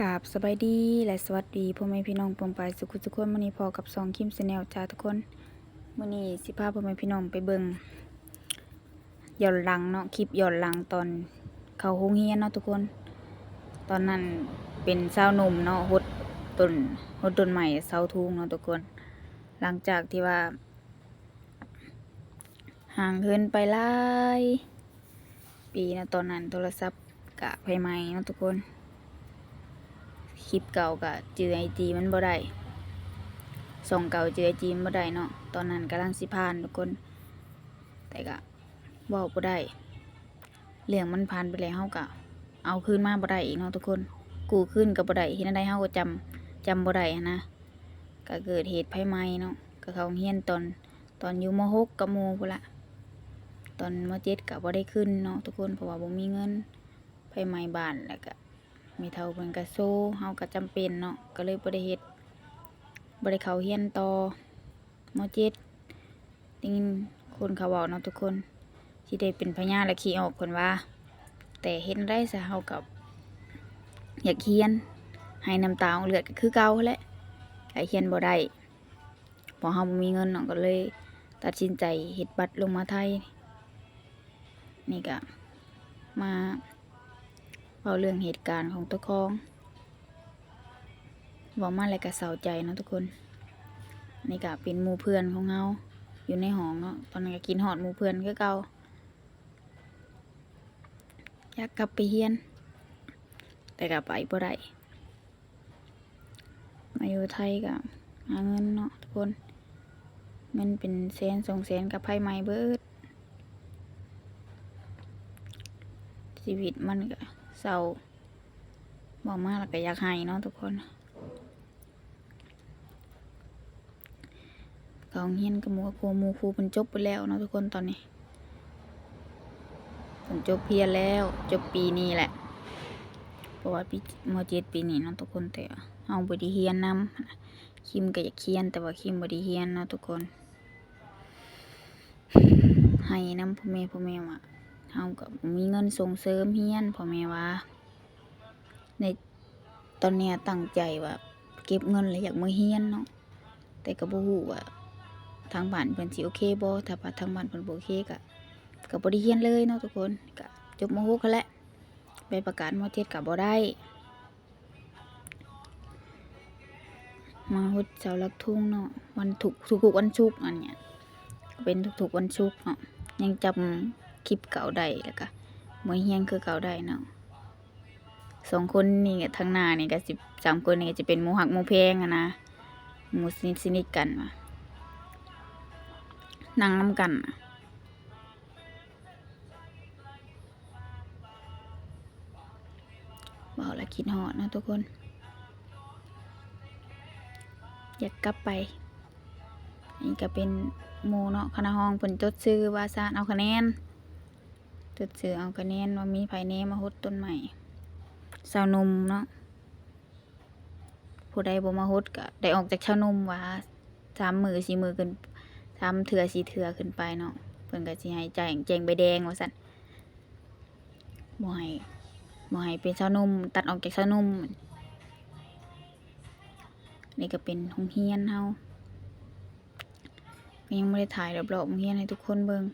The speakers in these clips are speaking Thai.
กราบสบายดีและสวัสดีพ่อแม่พี่น้องปองไปายสุขุทุกคนมื้อนี้พอกับซองคิมแนลจ้าทุกคนมื้อนี้สิพาพ่อแม่พี่น้องไปเบิ่งย้อนหลังเนาะคลิปย้อนหลังตอนเขาโรงเรียนเนาะทุกคน ตอนนั้นเป็นสาวหนุ่มเนาะฮดต้นฮดต้นใหม่สาวทุงเนาะทุกคน หลังจากที่ว่า ห่างเหินไปหลายปีนะตอนนั้นโทรศัพท์กะไฟไหม้เนาะทุกคน คลิปเก่ากะจือไอจีมันบ่ได้ส่งเก่าจือไอจีมันบ่ได้เนาะตอนนั้นกำลังสิผ่านทุกคน แต่กะเว้าบ่ได้เรื่องมันผ่านไปแล้วเฮากะเอาคืนมาบ่ได้อีกเนาะทุกคน กู้คืนก็บ่ได้เฮ็ดจั่งใดเฮาก็จำจำบ่ได้นะก็เกิดเหตุภัยใหม่เนาะก็เขาเรียนตอนตอนอยู่ม .6 กับหมู่พุ่นละตอนม .7 ก็บ่ได้ขึ้นเนาะทุกคนเพราะว่าบ่มีเงินภัยใหม่บ้านแล้วก็ มีเท่าเพิ่นก็โซ่เฮาก็จำเป็นเนาะก็เลยบ่ได้เฮ็ดบ่ได้เข้าเรียนต่อม .7 ได้ยินคนเขาเว้าเนาะทุกคนสิได้เป็นพญาและขี้ออกเพิ่นว่า แต่เฮ็ดได้ซะเฮากับอยากเรียนให้น้ำตาออกเลือดก็คือเก่าแหละก็เรียนบ่ได้พอเฮาบ่มีเงินเนาะก็เลย ตัดสินใจเฮ็ดบัตรลงมาไทย นี่ก็มา เอาเรื่องเหตุการณ์ของตัวคองบอกมาอะไรก็เศร้าใจนะทุกคนนี่ก็เป็นหมูเพื่อนของเฮาอยู่ในห้องเนาะตอนนั้นก็กินหอดหมูเพื่อนคือเก่าอยากกลับไปเฮียน แต่ก็ไปบ่ได้มาอยู่ไทยก็หาเงินเนาะทุกคน เงินเป็นแสนสองแสนกับไพ่ใหม่เบิดชีวิตมันก็ เศร้าบอกมากแล้วก็อยากให้เนาะทุกคนกองเฮียนกับมูกับครูมูครูเป็นจบไปแล้วเนาะทุกคนตอนนี้เป็นจบเพียแล้ว จบปีนี้แหละเพราะว่าปีมเจ็ดปีนี้เนาะทุกคนแต่เอาบไดีเฮียนนำคิมก็อยากเฮียน แต่ว่าคิมบไดีเฮียนเนาะทุกคน ให้น้ำพ่อแม่พ่อแม่ว่า เฮาก็บ่มีเงินส่งเสริมเฮียนพ่อแม่ว่า ในตอนเนี้ยตั้งใจว่า เก็บเงินแล้วอยากมาเฮียนเนาะแต่ก็บ่ฮู้ว่าทางบ้านเพิ่นสิโอเคบ่ถ้าว่าทางบ้านเพิ่นบ่โอเคก็ก็บ่ได้เฮียนเลยเนาะทุกคนก็จบม .6 กันแหละไปประกาศม .7 ก็บ่ได้มาฮุดเสาลักทุ่งเนาะวันทุกทุกวันศุกอันเนี้ยเป็นทุกๆวันศุกเนาะยังจำ คลิปเก่าได้แล้วก็มวยเฮียงคือเก่าได้เนาะสองคนนี่ทางหน้านี่ก็สิบสามคนนี่ก็จะเป็นหมูหักหมูแพงอะนะหมูสนิทสนิทกันว่ะนั่งน้ำกันน่ะบอกแล้วคิดหอดนะทุกคน อยากกลับไปนี่ก็เป็นหมูเนาะคณะห้องเพิ่นจดซื้อว่าซานเอาคะแนน จดซื้อเอาคะแนนว่ามีไผแน่มาฮดต้นใหม่สาวนุ่มเนาะผู้ใดบ่มาฮดก็ได้ออกจากชาวนุ่มว่าสามมือสี่มือขึ้นสามเถื่อสี่เถื่อขึ้นไปเนาะเพิ่นก็สิให้แจงแจงใบแดงว่าซั่นบ่ให้บ่ให้เป็นชาวนุ่มตัดออกจากชาวนุ่มนี่ก็เป็นโรงเรียนเฮาก็ยังบ่ได้ถ่ายรอบๆโรงเรียนให้ทุกคนเบิ่ง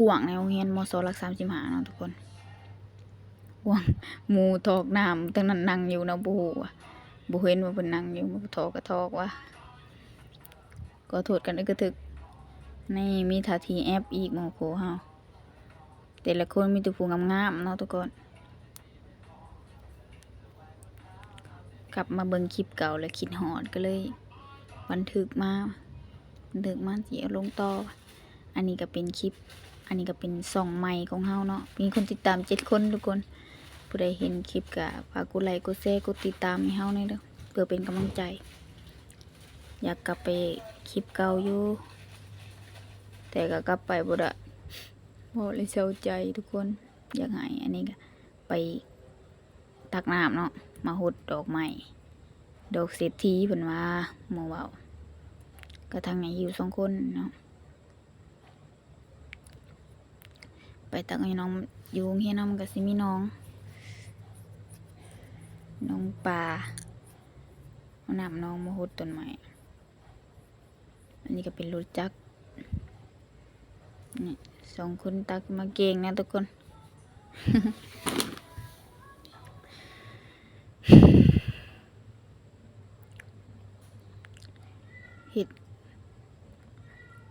กวางในโรงเรียนมศรักสามสิบห้าเนาะทุกคนกวางหมูทอกน้ำตั้งนั้นนั่งอยู่เนาะบูว่ะบูเห็นว่าเพิ่นนั่งอยู่ทอกก็ทอกว่ะก็โทษกันอึกกระทึกนี่มีท่าทีแอปอีกหมอโคเฮาแต่ละคนมีตัวผู้งามๆเนาะทุกคนกลับมาเบิ่งคลิปเก่าแล้วคิดหอดก็เลย บันทึกมาบันทึกมาสิเอาลงต่อ อันนี้ก็เป็นคลิป อันนี้ก็เป็นส่องใหม่ของเฮาเนาะ มีคนติดตามเจ็ดคนทุกคน ผู้ใดเห็นคลิปก็ฝากกดไลค์กดแชร์กดติดตามให้เฮาหน่อยเด้อเพื่อเป็นกำลังใจ อยากกลับไปคลิปเก่าอยู่ แต่ก็กลับไปบ่ได้บ่เลยเศร้าใจทุกคน อยากให้อันนี้ก็ไปตักน้ำเนาะ มาหดดอกไม้ดอกเศรษฐีเพิ่นว่าหมู่เว้าก็ทางไหนอยู่สองคนเนาะ ไปตักให้น้องอยู่โรงเฮียนเนาะมันก็สิมีน้อง น้องปลาเอานำน้องมาหดต้นไม้อันนี้ก็เป็นรถจักรนี่สองคนตักมาเก่งนะทุกคน เห็ด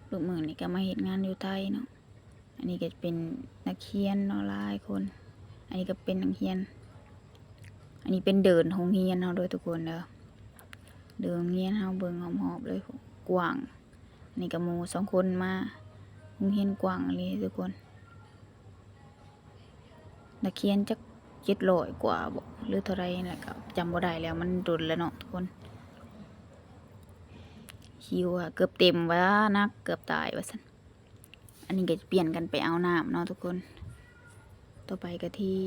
ลูกมือนี่ก็มาเห็ดงานอยู่ไทยเนาะ อันนี้ก็เป็นนักเรียนเนาะหลายคน อันนี้ก็เป็นนักเรียน อันนี้เป็นเดินโรงเรียนเฮาโดยทุกคนเด้อเดินโรงเรียนเฮาเบิ่งหอบๆเลยกว้างอันนี้ก็หมู่สองคนมาโรงเรียนกว้างเลยทุกคนนักเรียนจักเจ็ดร้อยกว่าบ่หรือเท่าไรนั่แหละก็จำบ่ได้แล้วมันโดนแล้วเนาะทุกคนคิวอะเกือบเต็มว่านักเกือบตายว่าซั่น นนี้ก็จะเปลี่ยนกันไปเอาน้ำเนาะทุกคน ต่อไปก็ที่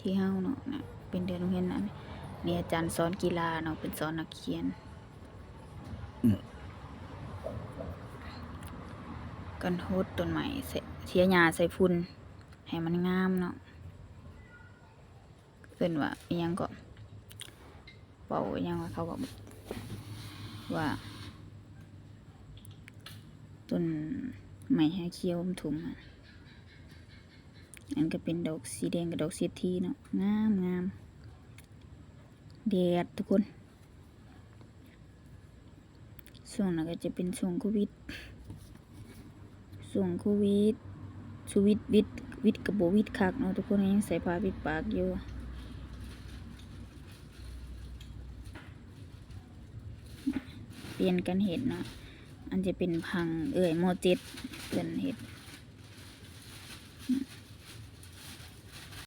ที่เฮาเนาะนะเป็นเดือนโรงเรียนนั้นนี่อาจารย์สอนกีฬาเนาะเป็นสอนนักเรียนกันโฮดต้นไม้ใส่เชียหญ้าใส่ฝุ่นให้มันงามเนาะเพิ่นว่าอิหยังก็เป่าอิหยังว่าเขาบอกว่าต้น ไม้ห้เขียวอมถุมอะอันก็เป็นดอกสีแดงกับดอกสีทีเนาะงามงามแดดทุกคนช่วงนั้นก็จะเป็นช่วงโควิดช่วงโควิดชีวิตวิดวิดกับโบวิดคักเนาะทุกคนยังใส่ผ้าปิดปากอยู่เปลี่ยนกันเห็ดเนาะ อันจะเป็นพังเอ่ยโมจิตเป็นเห็ด